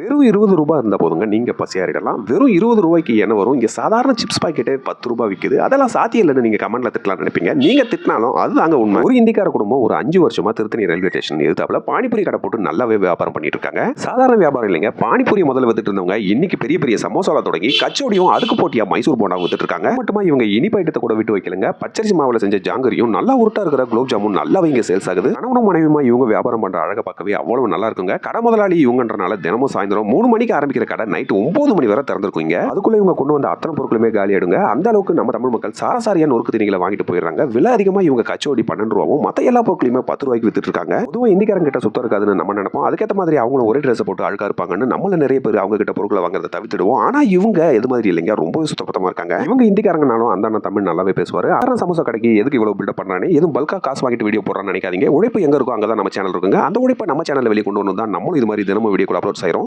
வெறும் இருபது ரூபாய் இருந்தால் போதுங்க. நீங்கள் பசியாரிடலாம் வெறும் இருபது ரூபாய்க்கு என்ன வரும்? இங்கே சாதாரண சிப்ஸ் பாக்கெட்டே பத்து ரூபாய் விற்குது அதெல்லாம் சாத்தியம் இல்லைன்னு நீங்கள் கமெண்ட்டில் திட்டலாம் நினைப்பீங்க. நீங்கள் திட்டினாலும் அதுதாங்க உண்மை. ஒரு இந்திக்கார குடும்பம் ஒரு அஞ்சு வருஷமா திருத்தணி ரயில்வே ஸ்டேஷன் எதிர்த்தாப்புல பானிபூரி கடை போட்டு நல்லாவே வியாபாரம் பண்ணிட்டு இருக்காங்க. சாதாரண வியாபாரம் இல்லைங்க. பானிபூரி முதல்ல வித்துட்டு இருந்தவங்க இன்னைக்கு பெரிய பெரிய சமோசாவில் தொடங்கி கச்சோடியும் அதுக்கு போட்டியா மைசூர் போண்டா வித்துட்டு இருக்காங்க. மட்டுமா இவங்க இனிப்பு ஐட்டத்தை கூட விட்டு வைக்கலங்க. பச்சரிசி மாவில் செஞ்ச ஜாங்கரியும் நல்லா உருட்டா இருக்கிற குலோப் ஜாமுன் நல்லாவே இங்கே சேல்ஸ் ஆகுது. கணவனும் மனைவியுமா இவங்க வியாபாரம் பண்ற அழகை பார்க்கவே அவ்வளவு நல்லா இருக்குங்க. கடை முதலாளி இவங்கன்றனால தினமும் சாயந்தரம் மூணு மணிக்கு ஆரம்பிக்கிற கடை நைட் ஒன்பது மணி வரை திறந்திருக்குங்க அதுக்குள்ள இவங்க கொண்டு வந்த அத்தனை பொருட்களுமே காலி ஆயிடுங்க. அந்த அளவுக்கு நம்ம தமிழ் மக்கள் சாரசாரியான நொறுக்கு திணிகளை வாங்கிட்டு போயிடுறாங்க. விலை அதிகமா இவங்க கச்சோடி பன்னெண்டு ரூபாவும் மத்த எல்லா பொருட்களையுமே பத்து ரூபாய்க்கு வித்துட்டு இருக்காங்க. பொதுவாக இந்திக்காரங்க கிட்ட சுத்தம் இருக்காதுன்னு நம்ம நினைப்போம். அதுக்கேற்ற மாதிரி அவங்களும் ஒரே ட்ரெஸ் போட்டு அழுக்கா இருப்பாங்கன்னு நம்மள நிறைய பேர் அவங்க கிட்ட பொருட்களை வாங்குறத தவிர்த்துடுவோம். ஆனா இவங்க எது மாதிரி இல்லைங்க? ரொம்பவே சுத்தபத்தமா இருக்காங்க. இவங்க இந்திக்காரங்கனாலும் அந்த அண்ணன் தமிழ் நல்லாவே பேசுவாரு. அரண் சமோசா கடைக்கு எதுக்கு இவ்வளவு பில்டப் பண்றானே? எதுவும் பல்கா காசு வாங்கிட்டு வீடியோ போடுறான்னு நினைக்காதீங்க. உழைப்பு எங்க இருக்கோ அங்கே தான் நம்ம சேனல் இருக்குங்க. அந்த உழைப்பை நம்ம சேனலில் வெளியே கொண்டு வரணும் தான் நம்மளும் இது மாதிரி தினமும் வீடியோ அப்லோட் செய்றோம்